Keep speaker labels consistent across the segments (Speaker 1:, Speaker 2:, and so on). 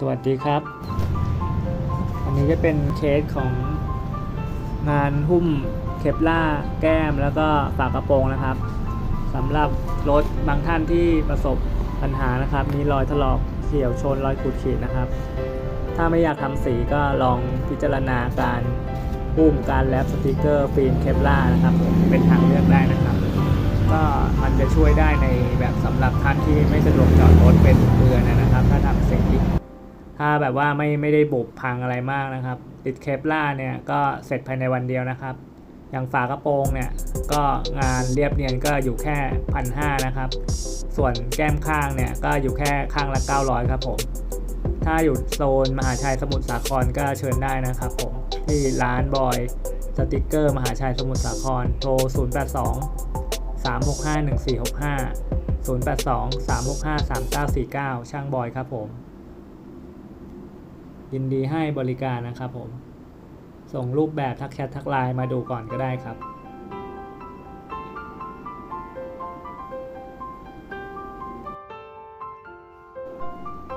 Speaker 1: สวัสดีครับ อันนี้จะเป็นเคสของงานหุ้มเคปล่าแก้มแล้วก็ฝากระโปรงนะครับสำหรับรถบางท่านที่ประสบปัญหานะครับ มีรอยถลอกเฉียวชนรอยขูดขีดนะครับ ถ้าไม่อยากทำสีก็ลองพิจารณาการหุ้มการแรปสติกเกอร์ฟิล์มเคปล่านะครับผมเป็นทางเลือกได้นะครับ ก็มันจะช่วยได้ในแบบสำหรับท่านที่ไม่สะดวกจอดรถเป็นเดือนนะครับ ถ้าทำสี ถ้าแบบว่าไม่ไม่ได้บุบพังอะไรมากนะครับ ติดเคปล่าเนี่ยก็เสร็จภายในวันเดียวนะครับ อย่างฝากระโปรงเนี่ยก็งานเรียบเนียนก็อยู่แค่พันห้านะครับ ส่วนแก้มข้างเนี่ยก็อยู่แค่ข้างละ 900 ครับผม ถ้าอยู่โซนมหาชัยสมุทรสาครก็เชิญได้นะครับผมที่ร้านบอยสติกเกอร์มหาชัยสมุทรสาครโทร 082 365 1465 082 365 3949 ช่างบอยครับผม ยินดีให้บริการนะครับผม ส่งรูปแบบทักแชททักไลน์มาดูก่อนก็ได้ครับ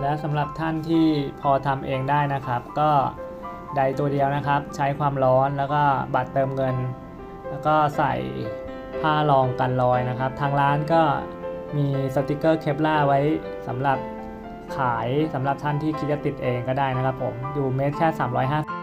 Speaker 1: และสำหรับท่านที่พอทำเองได้นะครับ ก็ไดตัวเดียวนะครับ ใช้ความร้อนแล้วก็บัตรเติมเงิน แล้วก็ใส่ผ้ารองกันรอยนะครับ ทางร้านก็มีสติกเกอร์เคปล่าไว้สำหรับ ขายสำหรับท่านที่คิดจะติดเองก็ได้นะครับผมอยู่เมตรแค่ 350